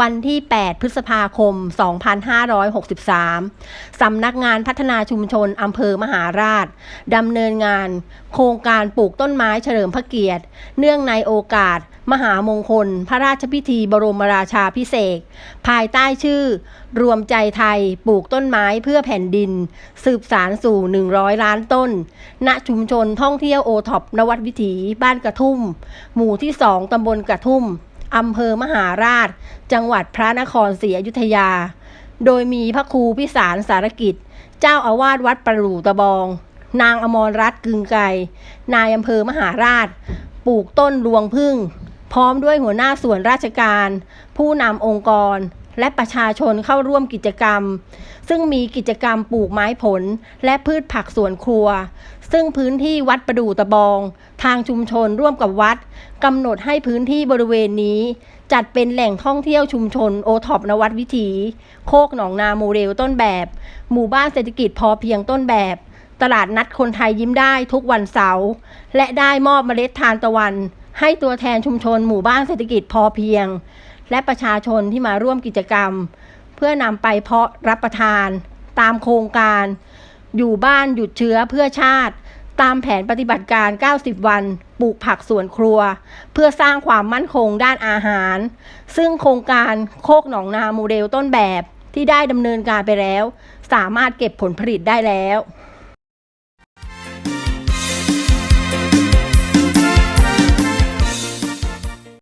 วันที่ 8 พฤษภาคม 2563 สำนักงานพัฒนาชุมชนอำเภอมหาราชดำเนินงานโครงการปลูกต้นไม้เฉลิมพระเกียรติ เนื่องในโอกาส มหามงคล พระราชพิธีบรมราชาพิเศษภายใต้ชื่อ รวมใจไทยปลูกต้นไม้เพื่อแผ่นดิน สืบสารสู่ 100 ล้านต้น ณชุมชนท่องเที่ยวโอท็อปนวัดวิถี บ้านกระทุ่ม หมู่ที่ 2 ตำบลกระทุ่ม อำเภอมหาราช จังหวัดพระนครศรีอยุธยา โดยมีพระครูพิสารสารกิจ เจ้าอาวาสวัดประหลูตะบอง นางอมรรัตน์กึงไกรนายอำเภอมหาราช ปลูกต้นรวงพึ่ง พร้อมด้วยหัวหน้าส่วนราชการ ผู้นำองค์กร และประชาชนเข้าร่วมกิจกรรม ซึ่งมีกิจกรรมปลูกไม้ผล และพืชผักสวนครัว ซึ่งพื้นที่วัดประดู่ตะบอง ทางชุมชนร่วมกับวัดกำหนดให้พื้นที่บริเวณนี้ จัดเป็นแหล่งท่องเที่ยวชุมชนโอท็อปนวัดวิถี โคกหนองนาโมเดลต้นแบบ หมู่บ้านเศรษฐกิจพอเพียงต้นแบบตลาดนัดคนไทยยิ้มได้ทุกวันเสาร์และได้มอบเมล็ดทานตะวัน ให้ตัวแทนชุมชนหมู่บ้านเศรษฐกิจพอเพียง และประชาชนที่มาร่วมกิจกรรม เพื่อนำไปเพาะรับประทาน ตามโครงการ อยู่บ้านหยุดเชื้อเพื่อชาติ ตามแผนปฏิบัติการ 90 วันปลูกผักสวนครัว เพื่อสร้างความมั่นคงด้านอาหาร ซึ่งโครงการโคกหนองนาโมเดลต้นแบบที่ได้ดำเนินการไปแล้ว สามารถเก็บผลผลิตได้แล้ว